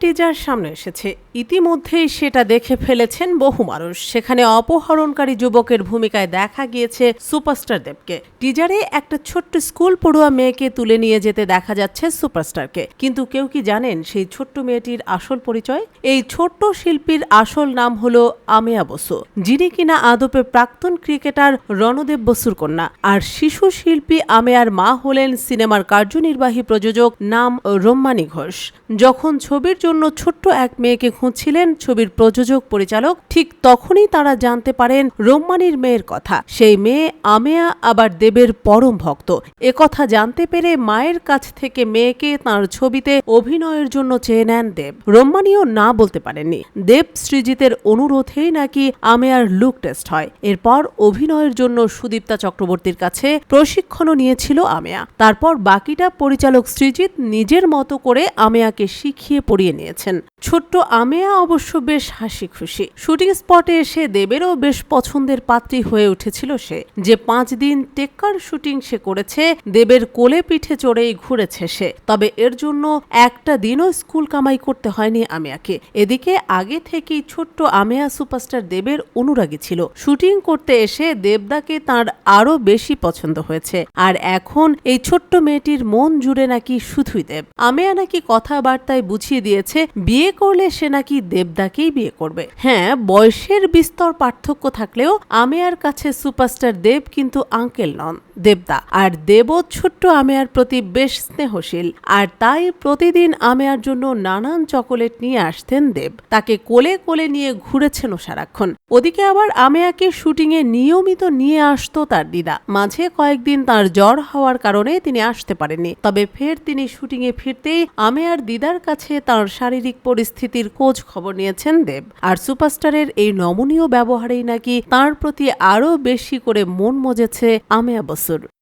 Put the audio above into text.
Teaser সামনে এসেছে। ইতিমধ্যেই সেটা দেখে ফেলেছেন বহু মানুষ। সেখানে অপহরণকারী যুবকের ভূমিকায় দেখা গিয়েছে সুপারস্টার দেবকে। টিজারে একটা ছোট্ট স্কুল পড়ুয়া মেয়েকে তুলে নিয়ে যেতে দেখা যাচ্ছে সুপারস্টারকে। কিন্তু কেউ কি জানেন সেই ছোট্ট মেয়েটির আসল পরিচয়? এই ছোট্ট শিল্পীর আসল নাম হলো আমিয়া বসু, যিনি কিনা আদপে প্রাক্তন ক্রিকেটার রণদেব বসুর কন্যা। আর শিশু শিল্পী আমেয়ার মা হলেন সিনেমার কার্যনির্বাহী প্রযোজক নাম রোম্মানি ঘোষ। যখন ছবির জন্য ছোট্ট এক মেয়েকে খুঁজছিলেন ছবির প্রযোজক, পরিচালক। ঠিক তখনই তারা জানতে পারেন রোম্মানির মেয়ের কথা। সেই মেয়ে আমেয়া, আবার দেবের পরম ভক্ত। একথা জানতে পেরে মায়ের কাছ থেকে মেয়েকে তার ছবিতে অভিনয়ের জন্য চেয়ে নেন দেব। রোম্মানিও না বলতে পারেননি। দেব সৃজিতের অনুরোধেই নাকি আমেয়ার লুক টেস্ট হয়। এরপর অভিনয়ের জন্য সুদীপ্তা চক্রবর্তীর কাছে প্রশিক্ষণও নিয়েছিল আমেয়া। তারপর বাকিটা পরিচালক সৃজিত নিজের মতো করে আমেয়াকে শিখিয়ে পড়িয়ে নিয়েছেন। ছোট্ট আমেয়া অবশ্য বেশ হাসি খুশি শুটিং স্পটে এসে দেবেরও বেশ পছন্দের পাত্রী হয়ে উঠেছিল সে। যে পাঁচ দিন টেক্কার শুটিং সে করেছে, দেবের কোলে পিঠে চড়েই ঘুরেছে সে। তবে এর জন্য একটা দিনও স্কুল কামাই করতে হয়নি আমিয়াকে। এদিকে আগে থেকেই ছোট্ট আমেয়া সুপারস্টার দেবের অনুরাগী ছিল। শুটিং করতে এসে দেবদাকে তার আরও বেশি পছন্দ হয়েছে। আর এখন এই ছোট্ট মেয়েটির মন জুড়ে নাকি শুধুই দেব। আমেয়া নাকি কথাবার্তায় বুঝিয়ে দিয়েছে বিয়ে করলে সে নাকি দেবদাকেই বিয়ে করবে। হ্যাঁ বয়সের বিস্তর পার্থক্য থাকলেও আমেয়ার কাছে সুপারস্টার দেব কিন্তু আঙ্কেল নন। দেবদা আর দেবও ছোট্ট আমেয়ার প্রতি বেশ স্নেহশীল। আর তাই প্রতিদিন আমেয়ার জন্য নানান চকোলেট নিয়ে আসতেন দেব। তাকে কোলে কোলে নিয়ে ঘুরেছেনও সারাক্ষণ ওদিকে আবার আমেয়াকে শুটিংয়ে নিয়মিত নিয়ে আসতো তার দিদা। মাঝে কয়েকদিন তার জ্বর হওয়ার কারণে তিনি আসতে পারেননি। তবে ফের তিনি শুটিংয়ে ফিরতেই আমেয়ার দিদার কাছে তার শারীরিক পরিস্থিতির খোঁজ খবর নিয়েছেন দেব। আর সুপারস্টারের এই নমনীয় ব্যবহারেই নাকি তার প্রতি আরও বেশি করে মন মজেছে আমেয়া sur.